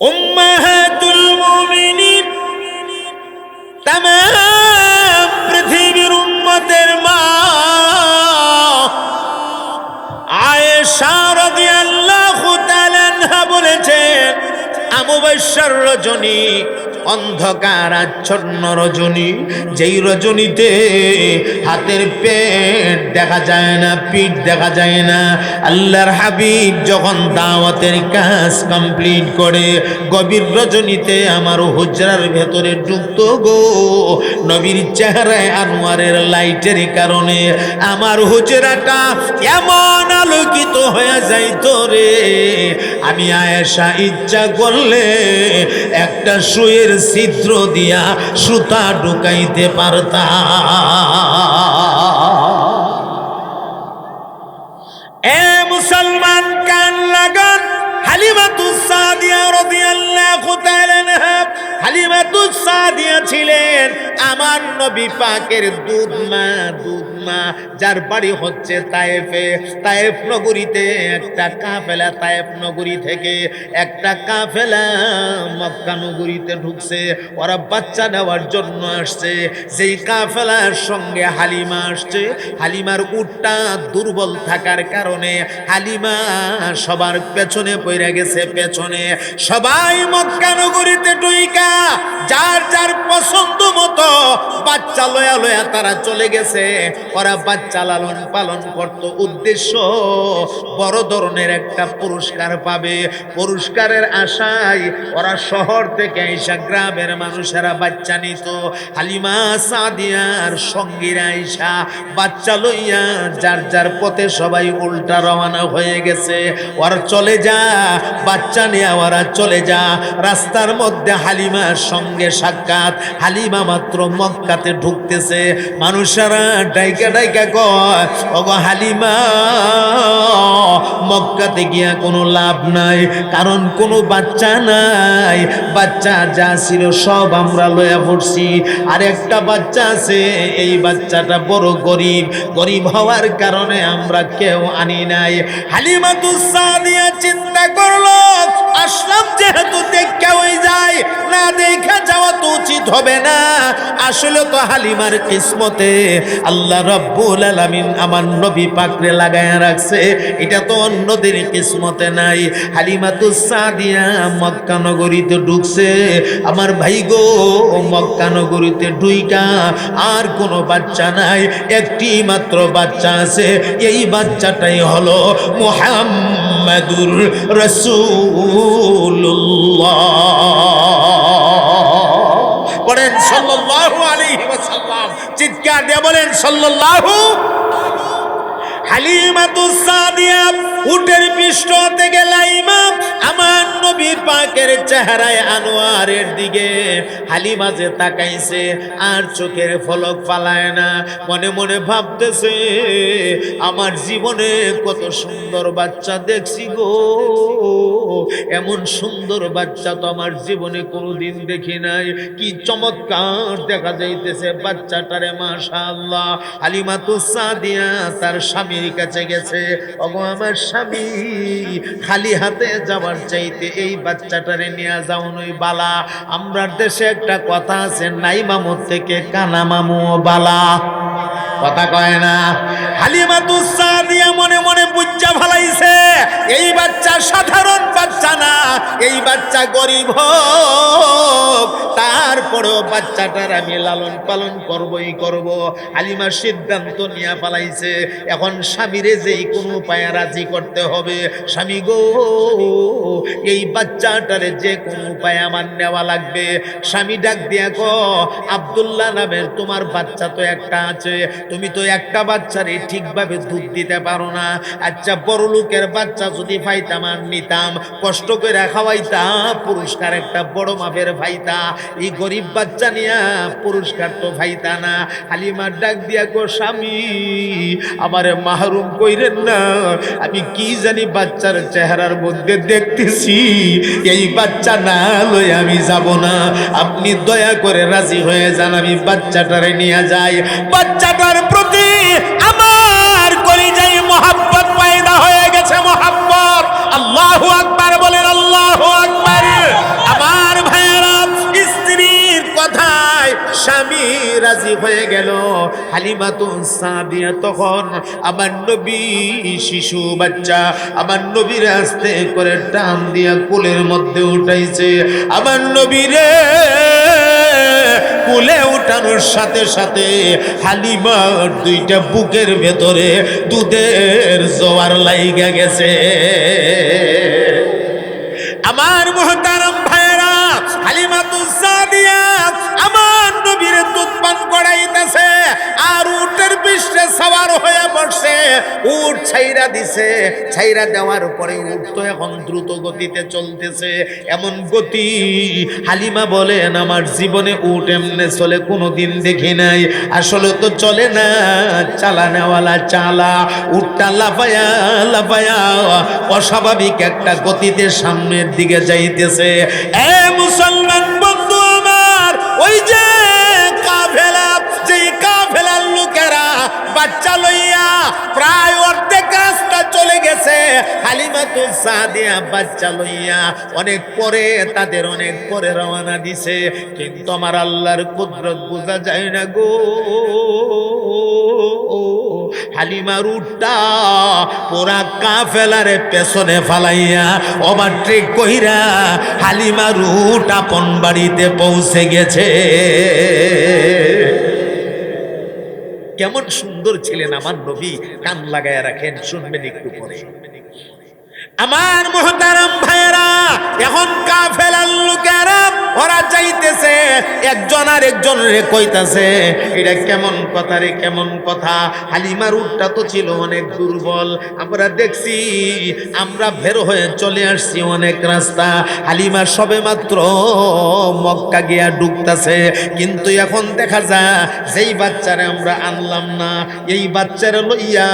উম্মাহাতুল মুমিনিন তামাম পৃথিবীর উম্মতের মা আয়েশা রাদিয়াল্লাহু তাআলা বলেছেন আমুবাশশার রজনী অন্ধকার আচ্ছন্ন রজনী, যেই রজনীতে হাতের পেট দেখা যায় না, পিঠ দেখা যায় না, আল্লাহর হাবিব যখন দাওয়াতের কাজ কমপ্লিট করে, গভীর রজনীতে আমার হুজরার ভেতরে ঢুকতো গো। নবীর চেহারায় আনোয়ারের লাইটের কারণে আমার হুজরাটা এমন আলোকিত হয়ে যাইতো রে। আমি আয়েশা ইচ্ছা করলে একটা সুয়ের ছিদ্র দিয়া সুতা ঢুকাইতে পারতা। এ মুসলমান কান লাগান। ছিলেন আমার নবী পাকের যার বাড়ি হচ্ছে তায়েফে। তায়েফ নগরীতে একটা কাফেলা তায়েফ নগরী থেকে একটা কাফেলা মক্কা নগরীতে ঢুকছে। ওরা বাচ্চা নেওয়ার জন্য আসছে। যেই কাফেলার সঙ্গে হালিমা আসছে, হালিমার উটটা দুর্বল থাকার কারণে হালিমা সবার পেছনে পড়ে গেছে পেছনে। সবাই মক্কা নগরীতে ডুইকা, যার যার পছন্দ মতো বাচ্চা লয়া লয়া তারা চলে গেছে। ওরা বাচ্চা লালন পালন করত উদ্দেশ্য, বড় ধরনের একটা পুরস্কার পাবে। পুরস্কারের আশায় ওরা শহর থেকে আইসা গ্রামের মানুষেরা বাচ্চা নিত। হালিমা সাদিয়ার সঙ্গীরা আইসা বাচ্চা লইয়া যার যার পথে সবাই উল্টা রওনা হয়ে গেছে। ওরা চলে যা, বাচ্চা নিয়ে ওরা চলে যা। রাস্তার মধ্যে হালিমার সঙ্গে সাক্ষাৎ। হালিমা মাত্র মক্কাতে ঢুকতেছে। মানুষেরা ডাইকা ডাইকা কয় হালিমা, মক্কাতে গিয়া কোনো লাভ নাই, কারণ কোনো বাচ্চা নাই। বাচ্চা যা ছিল সব আমরা লয়া পড়ছি। আর একটা বাচ্চা আছে, এই বাচ্চাটা বড় গরিব। গরিব হওয়ার কারণে আমরা কেউ আনি নাই। হালিমা দুসাদিয়া চিন্তা করল, আসলাম যেহেতু দেখা হয়ে যায় না দেখা যাওয়া তো উচিত হবে না। আসলে তো হালিমার কিসমতে আল্লাহ রব্বুল আলামিন আমার নবী পাকরে লাগায়া রাখছে। এটা তো অন্যদের কিসমতে নাই। হালিমা তো সাদিয়া মক্কা নগরীতে ঢুকছে। আমার ভাই গো মক্কা নগরীতে ঢুইকা আর কোনো বাচ্চা নাই। একটি মাত্র বাচ্চা আছে। এই বাচ্চাটাই হলো মুহাম্মাদুর রাসূলুল্লাহ। চিৎকার দিয়ে বলেন সাল্লাল্লাহু হালিমাতুস সাদিয়া উটের পৃষ্ঠ থেকে লাইমা আমার নবী পাকের চেহারায় আনোয়ারের দিকে হালিমা যে তাকাইছে, আর চোখের ফলক ফালায় না। মনে মনে ভাবতেছে, আমার জীবনে কত সুন্দর বাচ্চা দেখছি গো। এমন সুন্দর বাচ্চা তো আমার জীবনে কোনোদিন দেখি নাই। কি চমৎকার দেখা যাইতেছে বাচ্চাটারে, মাশাআল্লাহ। হালিমা তো সাদিয়া তার স্বামীর কাছে গেছে। ওগো, আমার স্বামী। খালি হাতে যাওয়ার চাইতে এই বাচ্চাটারে নিয়ে যাও নই বালা। আমরার দেশে একটা কথা আছে, নাই মামুর থেকে কানা মামু বালা। কথা কয় না। হালিমা তুসাদিয়া মনে মনে বুজ্জা ভালাইছে, এই বাচ্চা সাধারণ বাচ্চা না, এই বাচ্চা গরিব তারপরেও বাচ্চাটার আমি লালন পালন করবই করব। হালিমা সিদ্ধান্ত নিয়ে পালাইছে, এখন স্বামীরে যেই কোনো উপায়ে রাজি করতে হবে। স্বামী গো, এই বাচ্চাটারে যে কোনো উপায়ে আমার নেওয়া লাগবে। স্বামী ডাক দিয়া কো আবদুল্লাহ নামের তোমার বাচ্চা তো একটা আছে তুমি তো একটা বাচ্চারে ঠিকভাবে দুধ দিতে পারো না। আচ্ছা বড় লোকের বাচ্চা যদি পাইতাম আর নিতাম, কষ্ট করে খাওয়াইতাম পুরস্কার একটা বড় মাপের ভাইতা এই গরিব বাচ্চা নিয়া পুরস্কার তো ভাইতা না। হালিমার ডাক দিয়া গো স্বামী, আমারে মাহরুম কইরেন না। আমি কি জানি বাচ্চার চেহারার মধ্যে দেখতেছি, এই বাচ্চা না লই আমি যাব না। আপনি দয়া করে রাজি হয়ে যান, আমি বাচ্চাটারে নিয়ে যাই। বাচ্চাটার আমার স্বামী রাজি হয়ে গেল। তখন আমার নবী শিশু বাচ্চা, আমার নবীর করে মধ্যে আমার নবীরে কুলে উঠানোর সাথে সাথে হালিমার দুইটা বুকের ভেতরে দুধের জোয়ার লাইগা গেছে। আমার মহতারম ভাইরা হালিমাতু সাদিয়া, আমার নবীর দুধ পান করাইতেছে আর উটের পৃষ্ঠে সওয়ার হয়ে বসছে উট ছাইরা দিছে ছাইরা দেওয়ার পরে উট তো এখন দ্রুত গতিতে চলতেছে, এমন গতি। হালিমা বলেন, আমার জীবনে উট এমনে চলে কোনোদিন দেখি নাই। আসলে তো চলে না চালা নেওয়ালা চালা। উটটা লাফায়া লাফায়া, অস্বাভাবিক একটা গতিতে সামনের দিকে যাইতেছে। এ মুসলমান বাচ্চা লইয়া প্রায় অর্ধেক রাস্তা চলে গেছে। হালিমা তো সাদিয়া বাচ্চা লইয়া অনেক পরে, তাদের অনেক পরে রওনা দিছে। কিন্তু আমার আল্লাহর কুদরত বোঝা যায় না গো। হালিমার উঠটা পোড়া কাফেলারে পেছনে ফালাইয়া ওভারটেক কইরা হালিমার উট আপন বাড়িতে পৌঁছে গেছে। কেমন সুন্দর ছিলেন আমার নবী। কান লাগায় রাখেন শুনবেন একটু পরে। আমার মহতারাম ভাইয়েরা, এখন কাফেলার লোকেরা, ওরা চাইতেছে, একজন আর একজন রে কইতাছে, এটা কেমন কথা রে, কেমন কথা? হালিমার উটটা তো ছিল অনেক দুর্বল। আমরা দেখছি, আমরা বের হয়ে চলে আসছি অনেক রাস্তা। হালিমা সবে মাত্র মক্কা গিয়া ডুবতাছে কিন্তু এখন দেখা যায়, যেই বাচ্চারে আমরা আনলাম না, এই বাচ্চারে লইয়া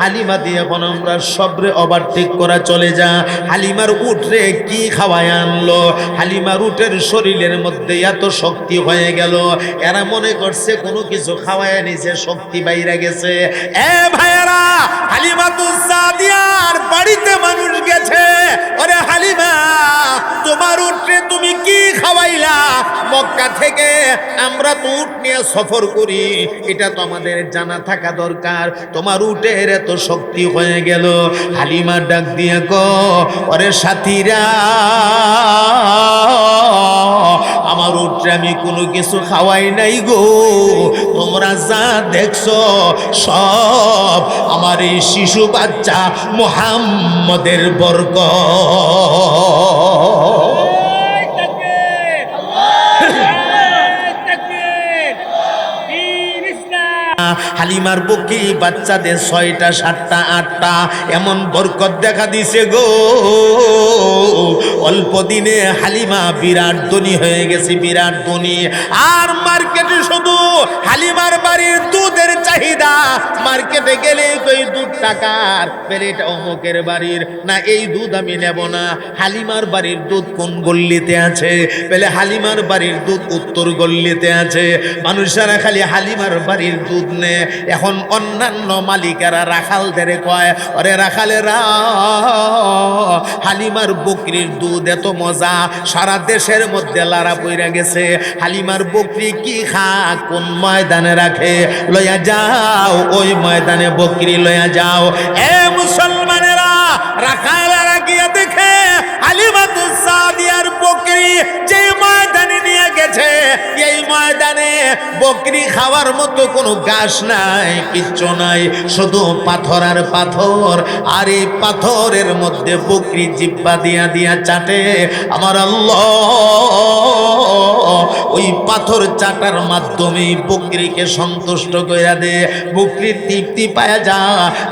হালিমা দিয়ে এখন আমরা সবরে ওভারটেক করা চলে যা। হালিমার উঠরে কি খাওয়ায় আনলো? হালিমার উটের শরীরের মধ্যে এত শক্তি হয়ে গেল। এরা মনে করছে কোনো কিছু খাওয়ায় নিছে শক্তি বাইরে গেছে। এ ভাইয়েরা, হালিমা তো সাদিয়ার বাড়িতে মানুষ গেছে। ওরে হালিমা, তোমার উঠরে তুমি কি খাওয়াইলা? মক্কা থেকে আমরা তো উট নিয়ে সফর করি। এটা তো আমাদের জানা থাকা দরকার। তোমার উটের এত শক্তি হয়ে গেল। হালিমা ডাক দিয়ে গো ওরে সাথীরা, আমার উঠে আমি কোনো কিছু খাওয়াই নাই গো। তোমরা যা দেখছ, সব আমার এই শিশু বাচ্চা মোহাম্মদের বর্গ হালিমার বুকে বাচ্চাদের ছয়টা, সাতটা, আটটা এমন বরকত দেখা দিছে গো। অল্প দিনে হালিমা বিরাট ধনী হয়ে গেছে, বিরাট ধনী। আর মার্কেটে শুধু হালিমার বাড়ির দুধের চাহিদা। মার্কেটে গেলে ওই দুধ টাকার পেলে এটা অমুকের বাড়ির। না, এই দুধ আমি নেব না। হালিমার বাড়ির দুধ কোন গল্লিতে আছে? পেলে হালিমার বাড়ির দুধ উত্তর গল্লিতে আছে। মানুষেরা খালি হালিমার বাড়ির দুধ নে এখন অন্যান্য মালিকেরা রাখালদের কয় অরে রাখালেরা, হালিমার বকরির দুধ এত মজা, সারা দেশের মধ্যে লারা পইরা গেছে। হালিমার বকরি কি খা কোন ময়দানে রাখে? লইয়া যাও, ওই ময়দানে বকরি লইয়া যাও। এ মুসলমানেরা, রাখালেরা গিয়ে দেখে হালিমাতু সাদিয়ার বকরি যে ময়দানে নিয়ে গেছে এই ময়দানে বকরি খাওয়ার মতো কোনো ঘাস নাই, কিচ্ছু নাই। শুধু পাথর আর পাথর, আর এই পাথরের মধ্যে বকরি জিব্বা দিয়া দিয়া চাটে। আমার আল্লাহ, ওই পাথর চাটার মাধ্যমে বকরিকে সন্তুষ্ট কইরা দে। বকরি তৃপ্তি পায়া যা।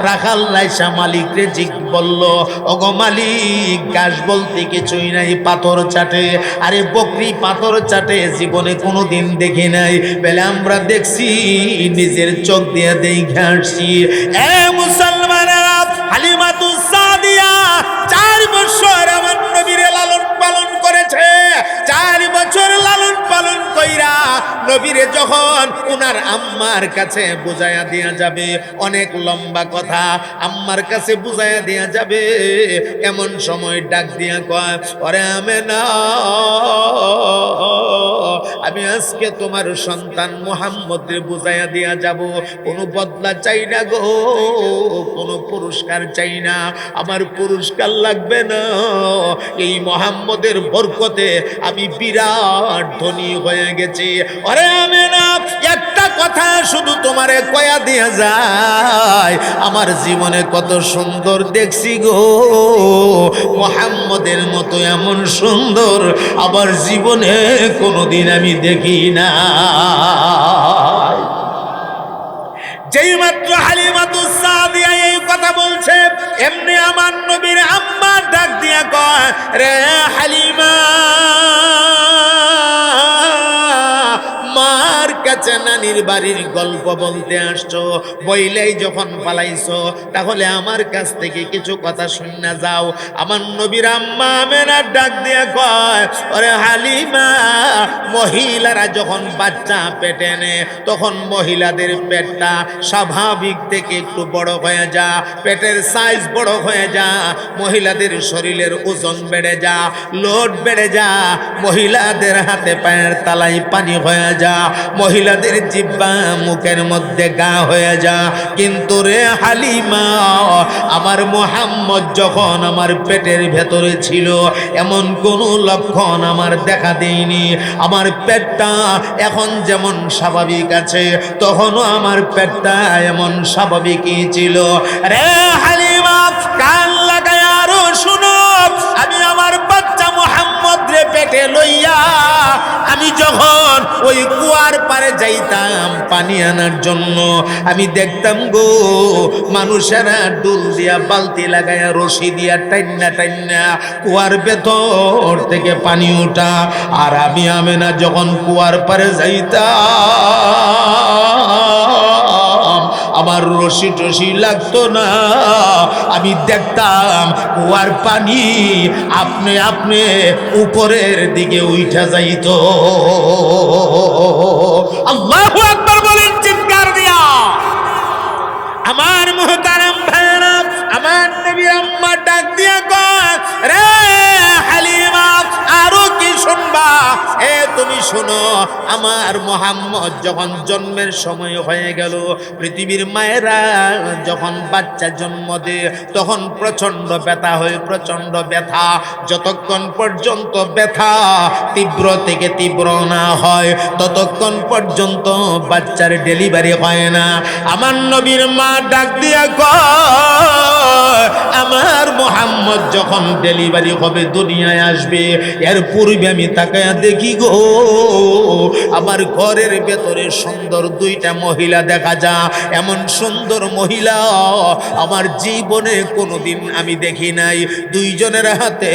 রাখাল লাইসা মালিক রে জিগ বলল, ওগো মালিক গাছ বলতে কিছুই নাই, পাথর চাটে। আরে বকরি পাথর চাটে, জীবনে কোনো দিন দেখি নাই। বেলে আমরা দেখছি নিজের চোখ দিয়ে দেখে আসছি। এ মুসলমানেরা নবীরে যখন উনার আম্মার কাছে বুঝাইয়া দেয়া যাবে, অনেক লম্বা কথা আম্মার কাছে বুঝাইয়া দেয়া যাবে, এমন সময় ডাক দিয়া কয়, ওরে আমে না আমি আজকে তোমার সন্তান মোহাম্মদের বুঝাইয়া দিয়া যাব। কোনো বদলা চাই না গো, কোনো পুরস্কার চাই না। আমার পুরস্কার লাগবে না। এই মোহাম্মদের বরকতে আমি বিরাট ধনী হয়ে গেছি। না একটা কথা শুধু তোমারে কয়া দিয়া যায়। আমার জীবনে কত সুন্দর দেখছি গো। মোহাম্মদের মতো এমন সুন্দর আমার জীবনে কোনোদিন আমি দেখি না যেই মাত্র হালিমাতু সাদিয়া এই কথা বলছে, এমনি আমার নবীর আম্মা ডাক দিয়া কয়, রে হালিমা মার নানির বাড়ির গল্প বলতে আসছো, বইলেই যখন পালাইছো, তাহলে আমার কাছ থেকে কিছু কথা শুনে যাও। আমার নবীর আম্মা মেনা ডাক দিয়া কয়, ওরে হালিমা, মহিলারা যখন বাচ্চা পেটে নে তখন মহিলাদের পেটটা স্বাভাবিক থেকে একটু বড় হয়ে যা, পেটের সাইজ বড় হয়ে যা, মহিলাদের শরীরের ওজন বেড়ে যা লোড বেড়ে যা, মহিলাদের হাতে পায়ের তালাই পানি হয়ে যা মহিলাদের জিব্বা মুখের মধ্যে গা হয়ে যা। কিন্তু রে হালিমা, আমার মোহাম্মদ যখন আমার পেটের ভেতরে ছিল, এমন কোনো লক্ষণ আমার দেখা দেয়নি। আমার পেটটা এখন যেমন স্বাভাবিক আছে, তখনও আমার পেটটা এমন স্বাভাবিকই ছিল। রে হালিমা কান লাগায় আরও শুনো। আমি আমার বাচ্চা মোহাম্মদ রে পেটে লইয়া, আমি যখন ওই কুয়ার পারে যাইতাম পানি আনার জন্য, আমি দেখতাম গো, মানুষেরা ডুল দিয়া বালতি লাগায়া, রশি দিয়া টাইনা টাইনা কুয়ার ভেতর থেকে পানি ওঠা। আর আমি আমেনা যখন কুয়ার পারে যাইতাম আমার রশি টসি লাগতো না। আমি দেখতাম কুয়ার পানি আপনি আপনি উপরের দিকে উঠা যাইত। আল্লাহু তুমি শোনো, আমার মোহাম্মদ যখন জন্মের সময় হয়ে গেল, পৃথিবীর মায়েরা যখন বাচ্চা জন্ম দেয়, তখন প্রচণ্ড ব্যথা হয় প্রচণ্ড ব্যথা। যতক্ষণ পর্যন্ত ব্যথা তীব্র থেকে তীব্র না হয়, ততক্ষণ পর্যন্ত বাচ্চার ডেলিভারি হয় না। আমার নবীর মা ডাক দিয়া কয়, আমার মোহাম্মদ যখন ডেলিভারি হবে, দুনিয়ায় আসবে। এর পূর্বে আমি তাকায়া দেখি গো আমার ঘরের ভেতরে সুন্দর দুইটা মহিলা দেখা যা। এমন সুন্দর মহিলা আমার জীবনে কোনোদিন আমি দেখি নাই। দুইজনের হাতে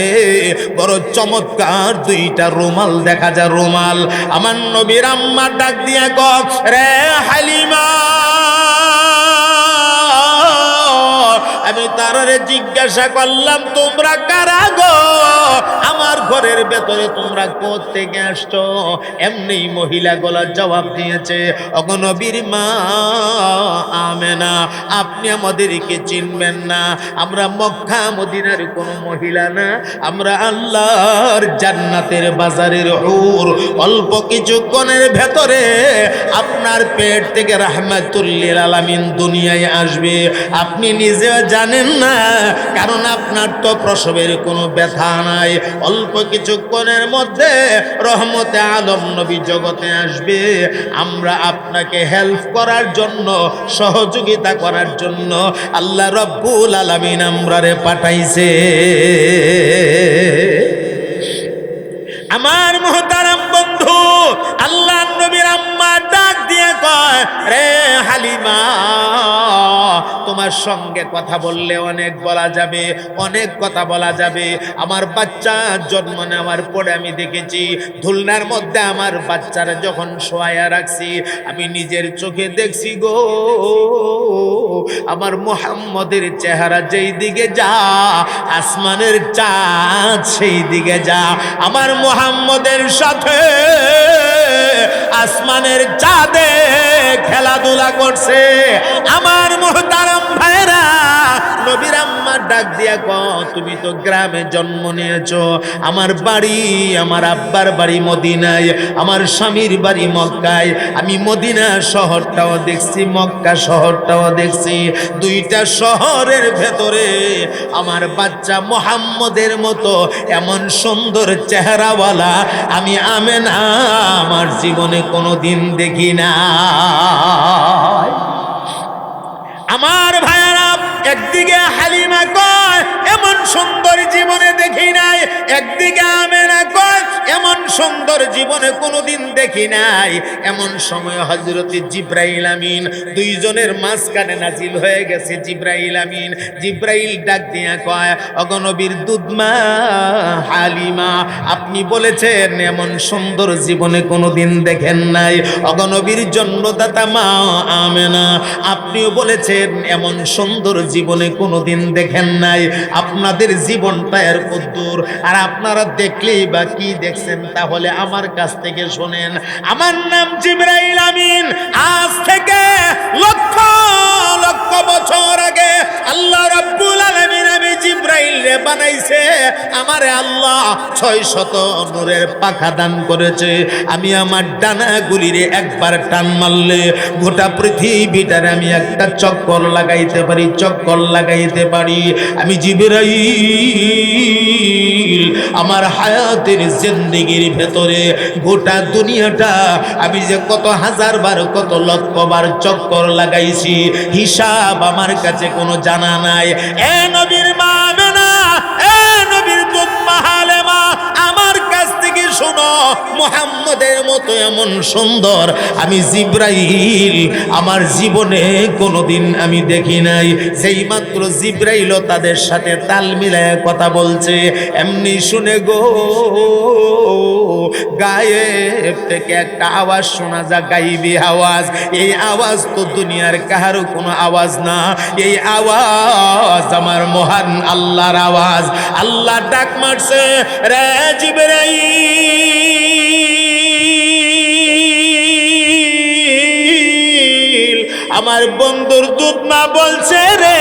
বড় চমৎকার দুইটা রুমাল দেখা যা, রুমাল। আমার নবীর আম্মা ডাক দিয়া গ রে হালিমা আমি তারারে জিজ্ঞাসা করলাম, তোমরা কারা গো? আমার ঘরের ভেতরে তোমরা থেকে আসছো? এমনি মহিলা গলার জবাব দিয়েছে অগনবীর মা, আমেনা, আপনি আমাদেরকে চিনবেন না। আমরা মক্কা, মদিনার কোনো মহিলা না। আমরা আল্লাহর জান্নাতের বাজারের হুর। অল্প কিছুক্ষণের ভেতরে আপনার পেট থেকে রাহমাতুল্লিল আলামিন দুনিয়ায় আসবে। আপনি নিজেও জানেন না? কারণ আপনার তো প্রসবের কোনো ব্যথা নাই। অল্প কিছুক্ষণের মধ্যে রহমতে আলম নবী জগতে আসবে। আমরা আপনাকে হেল্প করার জন্য, সহযোগিতা করার জন্য আল্লাহ রব্বুল আলামিন আমরারে পাঠাইছে। আমার মহতারাম রে হালিমা, তোমার সঙ্গে কথা বললে অনেক বলা যাবে, অনেক কথা বলা যাবে। আমার বাচ্চা জন্ম নেওয়ার পরে আমি দেখেছি, ধুলনার মধ্যে আমার বাচ্চারা যখন শোয়া রাখছি, আমি নিজের চোখে দেখছি গো, আমার মোহাম্মদের চেহারা যেই দিকে যা, আসমানের চাঁদ সেই দিকে যা। আমার মোহাম্মদের সাথে আসমানের চাঁদে খেলাধুলা করছে। আমার মোহতারাম ভাইরা নবীর আম্মার ডাক দিয়া ক তুমি তো গ্রামে জন্ম নিয়েছ। আমার বাড়ি, আমার আব্বার বাড়ি মদিনায়, আমার স্বামীর বাড়ি মক্কায়। আমি মদিনা শহরটাও দেখছি, মক্কা শহরটাও দেখছি। দুইটা শহরের ভেতরে আমার বাচ্চা মোহাম্মদের মতো এমন সুন্দর চেহারাওয়ালা আমি আমেনা। আমার জীবনে কোনো দিন দেখি না আমার ভাইয়ারা একদিকে হালিমা এমন সুন্দর জীবনে দেখি নাই। একদিকে আমেনা কয় এমন সুন্দর জীবনে কোনোদিন দেখি নাই। এমন সময় হজরত জিব্রাইল আমিন, দুইজনের মাঝখানে নাজিল হয়ে গেছে জিব্রাইল আমিন। জিব্রাইল ডাক দিয়া কয় অগনবীর দুধমা, হালিমা, আপনি বলেছেন এমন সুন্দর জীবনে কোনোদিন দেখেন নাই। অগনবীর জন্মদাতা মা আমেনা, আপনিও বলেছেন এমন সুন্দর জীবনে কোনোদিন দেখেন নাই। আপনাদের জীবনটা এর কদ্দুর আর আপনারা দেখলেই বা কি দেখছেন তাহলে আমার কাছ থেকে শোনেন। আমার নাম জিব্রাইল আমিন। আজ থেকে লক্ষ লক্ষ বছর আগে আল্লাহ রাব্বুল আলামিন জিব্রাইল রে বানাইছে। আমার আল্লাহ ছয় শত নূরের পাখা দান করেছে। আমি আমার ডানা গুলিরে একবার টান মারলে গোটা পৃথিবীটারে আমি একটা চক্কর লাগাইতে পারি, চক্কর লাগাইতে পারি। আমি জিবরাইল আমার হায়াতের জিন্দেগির ভেতরে গোটা দুনিয়াটা আমি যে কত হাজার বার, কত লক্ষ বার চক্কর লাগাইছি, হিসাব আমার কাছে কোনো জানা নাই। এ নবীর মা এ নবীর মাহালেমা, আমার কাছ থেকে শোনো, মোহাম্মদের মতো এমন সুন্দর। আমি জিব্রাইল, আমার জীবনে কোনোদিন আমি দেখি নাই। সেই মাত্র জিব্রাইলও তাদের সাথে তাল মিলায় কথা বলছে, এমনি শুনে গো গায়ে থেকে একটা আওয়াজ শোনা যা গাইবি আওয়াজ। এই আওয়াজ তো দুনিয়ার কাহারও কোনো আওয়াজ না। এই আওয়াজ আমার মহান আল্লাহর আওয়াজ। আল্লাহ ডাক মারছে, রে জিবরাইল আমার বন্ধুর দুধ মা বলছে রে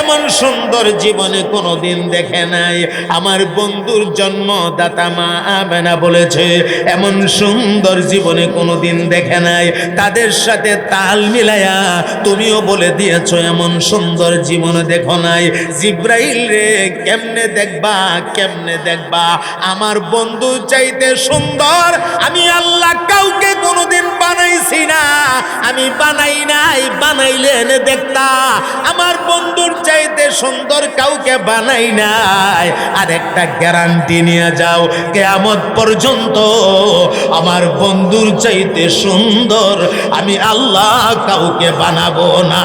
এমন সুন্দর জীবনে কোনোদিন দেখে নাই। আমার বন্ধুর জন্মদাতা মা আমেনা বলেছে, এমন সুন্দর জীবনে কোনোদিন দেখে নাই। তাদের সাথে তাল মিলায়া তুমিও বলে দিয়েছ, এমন সুন্দর জীবনে দেখো নাই। জিব্রাইল রে, কেমনে দেখবা কেমনে দেখবা? আমার বন্ধু চাইতে সুন্দর, আমি আল্লাহ কাউকে কোনোদিন বানাইছি না। আমি বানাই নাই, বানাইলে দেখতা। আমার বন্ধুর চাইতে সুন্দর কাউকে বানাই নাই। আর একটা গ্যারান্টি নিয়ে যাও, কেয়ামত পর্যন্ত আমার বন্ধুর চাইতে সুন্দর আমি আল্লাহ কাউকে বানাবো না।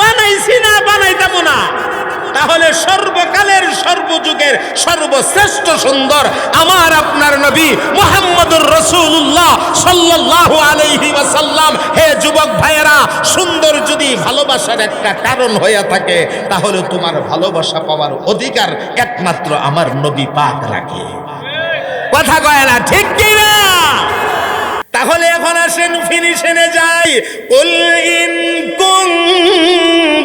বানাইছি না, বানাইতাম না। তাহলে সর্বকালের সর্বযুগের সর্বশ্রেষ্ঠ সুন্দর আমার আপনার নবী মোহাম্মদুর রসুল্লাহ সাল্লাল্লাহু আলাইহি ওয়াসাল্লাম। হে যুবক ভাইয়েরা, সুন্দর যদি ভালোবাসার একটা কারণ হয়ে থাকে, তাহলে তোমার ভালোবাসা পাওয়ার অধিকার একমাত্র আমার নবী পাক রাখে। কথা কয় না, ঠিক কি না? তাহলে এখন আসেন ফিনিশনে যাই। কুল ইন